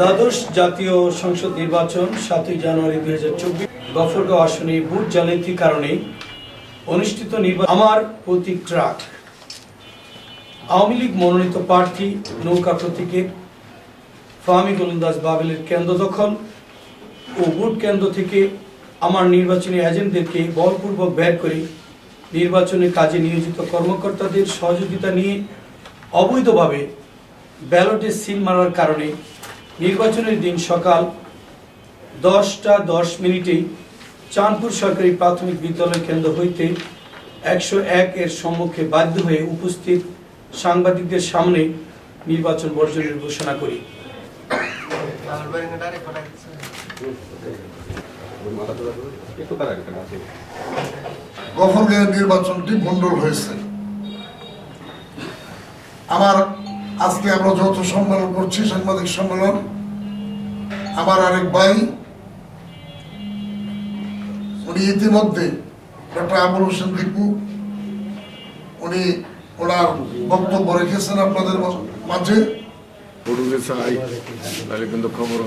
দ্বাদশ জাতীয় সংসদ নির্বাচন, সাতই জানুয়ারি দুই হাজার চব্বিশ। গফরগাঁও আসনে বুথ জালিয়াতির কারণে অনুষ্ঠিত নির্বাচন আমার প্রতীক ট্রাক। আওয়ামী লীগ মনোনীত প্রার্থী নৌকা প্রতীকের ফাহামি গোলন্দাজ বাবেলের কেন্দ্র দখল ও ভোট কেন্দ্র থেকে আমার নির্বাচনী এজেন্টদেরকে বলপূর্বক ব্যয় করে নির্বাচনী কাজে নিয়োজিত কর্মকর্তাদের সহযোগিতা নিয়ে অবৈধভাবে ব্যালটে সিল মারার কারণে নির্বাচনের দিন সকাল দশটা দশ মিনিটেই চাঁদপুর সরকারি প্রাথমিক বিদ্যালয় কেন্দ্র হইতে একশো এক এর সম্মুখে বাধ্য হয়ে উপস্থিত সাংবাদিকদের সামনে নির্বাচন বর্জনের ঘোষণা করি। নির্বাচনটি ভণ্ডল হয়েছে। আমার আজকে আমরা যৌথ সম্মেলন করছি, সাংবাদিক সম্মেলন আমার আরেক ভাই, উনি ইতিমধ্যে ডক্টর আবুল হোসেন দীপু, উনি ওনার বক্তব্য রেখেছেন আপনাদের মাঝে। কিন্তু খবর